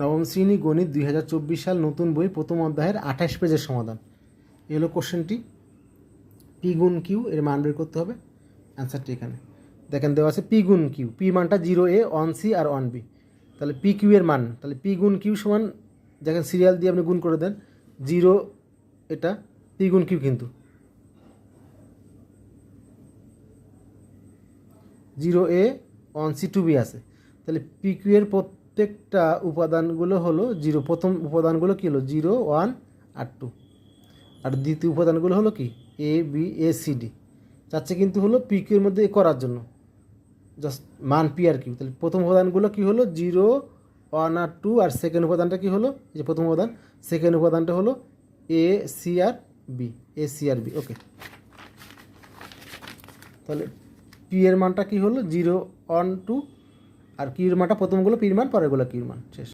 নবম শ্রেণি গণিত দুই হাজার চব্বিশ সাল নতুন বই, প্রথম অধ্যায়ের আঠাশ পেজের সমাধান। এ হলো কোশ্চেনটি। পি গুণ কিউ, এর মান বের করতে হবে। অ্যান্সারটি এখানে। দেখেন, দেওয়া আছে পি গুণ কিউ। পি মানটা জিরো এ অন সি আর অন বি। তাহলে পি কিউ এর মান, তাহলে পি গুণ কিউ সমান, দেখেন, সিরিয়াল দিয়ে আপনি গুণ করে দেন। জিরো এটা, পি গুণ কিউ কিন্তু। Zero A, one C two B আছে। তাহলে পি কিউ এর প্রত্যেকটা উপাদানগুলো হলো জিরো। প্রথম উপাদানগুলো কী হলো? জিরো, ওয়ান আর টু। আর দ্বিতীয় উপাদানগুলো হলো কি? A, B, A, C, D. চাচ্ছে কিন্তু হলো পি, কিউ মধ্যে করার জন্য। জাস্ট মান পি আর কিউ। তাহলে প্রথম উপাদানগুলো কী হলো? জিরো, ওয়ান আর টু। আর সেকেন্ড উপাদানটা কী হলো? যে প্রথম উপাদান। সেকেন্ড উপাদানটা হলো এ, সি আর বি। এ, সি আর বি। ওকে। তাহলে পি এর মানটা কি হলো? জিরো, ওয়ান, টু আর কিউর মানটা প্রথমগুলো পিরমান পরেরগুলো কিউর মান শেষ।